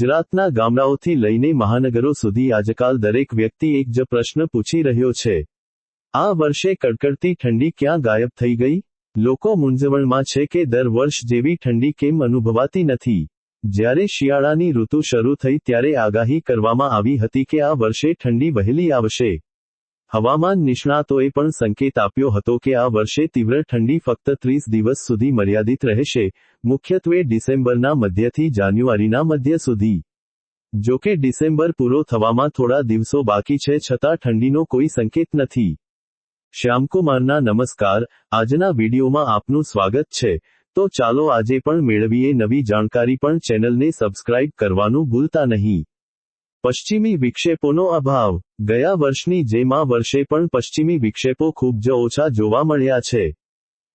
ગુજરાતના ગામડાઓથી લઈને મહાનગરો સુધી આજકાલ દરેક વ્યક્તિ એક જ પ્રશ્ન પૂછી રહ્યો છે. આ વર્ષે કડકડતી ઠંડી ક્યાં ગાયબ થઈ ગઈ? લોકો મૂંઝવણમાં છે કે દર વર્ષ જેવી ઠંડી કેમ અનુભવાતી નથી? જ્યારે શિયાળાની ઋતુ શરૂ થઈ ત્યારે આગાહી કરવામાં આવી હતી કે આ વર્ષે ઠંડી વહેલી આવશે. હવામાન નિષ્ણાતોએ પણ સંકેત આપ્યો હતો કે આ વર્ષે તીવ્ર ઠંડી ફક્ત ત્રીસ દિવસ સુધી મર્યાદિત રહેશે, મુખ્યત્વે ડિસેમ્બરના મધ્યથી જાન્યુઆરીના મધ્ય સુધી. જોકે ડિસેમ્બર પૂરો થવામાં થોડા દિવસો બાકી છે છતાં ઠંડીનો કોઈ સંકેત નથી. શ્યામકુમારના નમસ્કાર, આજના વિડીયોમાં આપનું સ્વાગત છે. તો ચાલો આજે પણ મેળવીએ નવી જાણકારી પણ ચેનલને સબસ્ક્રાઇબ કરવાનું ભૂલતા નહીં. પશ્ચિમી વિક્ષેપોનો અભાવ. ગયા વર્ષની જેમ વર્ષે પણ પશ્ચિમી વિક્ષેપો ખૂબ જ ઓછા જોવા મળ્યા છે.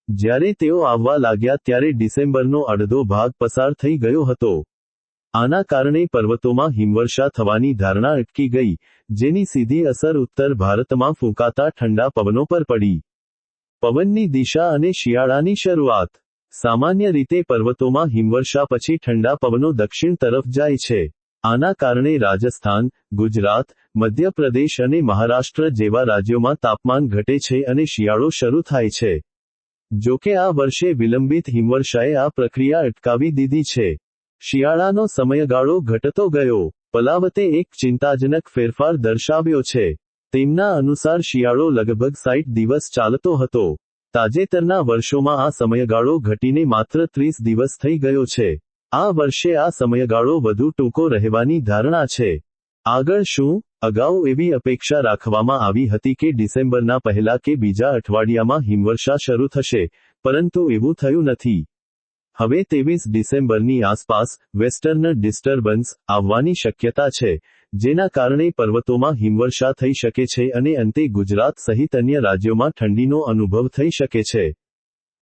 જ્યારે તેઓ આવવા લાગ્યા ત્યારે ડિસેમ્બરનો અડધો ભાગ પસાર થઈ ગયો હતો. આના કારણે પર્વતોમાં હિમવર્ષા થવાની ધારણા અટકી ગઈ, જેની સીધી અસર ઉત્તર ભારતમાં ફૂંકાતા ઠંડા પવનો પર પડી. પવનની દિશા અને શિયાળાની શરૂઆત. સામાન્ય રીતે પર્વતોમાં હિમવર્ષા પછી ઠંડા પવનો દક્ષિણ તરફ જાય છે. આના કારણે રાજસ્થાન, ગુજરાત, મધ્યપ્રદેશ અને મહારાષ્ટ્ર જેવા રાજ્યોમાં તાપમાન ઘટે છે અને શિયાળો શરૂ થાય છે. જો કે આ વર્ષે વિલંબિત હિમવર્ષાએ આ પ્રક્રિયા અટકાવી દીધી છે. શિયાળાનો સમયગાળો ઘટતો ગયો. પલાવતે એક ચિંતાજનક ફેરફાર દર્શાવ્યો છે. તેમના અનુસાર શિયાળો લગભગ સાઠ દિવસ ચાલતો હતો. તાજેતરના વર્ષોમાં આ સમયગાળો ઘટીને માત્ર ત્રીસ દિવસ થઈ ગયો છે. આ વર્ષે આ સમયગાળો વધુ ટૂંકો રહેવાની ધારણા છે. આગળ શું? અગાઉ એવી અપેક્ષા રાખવામાં આવી હતી કે ડિસેમ્બરના પહેલા કે બીજા અઠવાડિયામાં હિમવર્ષા શરૂ થશે, પરંતુ એવું થયું નથી. હવે ત્રેવીસ ડિસેમ્બરની આસપાસ વેસ્ટર્ન ડિસ્ટર્બન્સ આવવાની શક્યતા છે, જેના કારણે પર્વતોમાં હિમવર્ષા થઈ શકે છે અને અંતે ગુજરાત સહિત અન્ય રાજ્યોમાં ઠંડીનો અનુભવ થઈ શકે છે.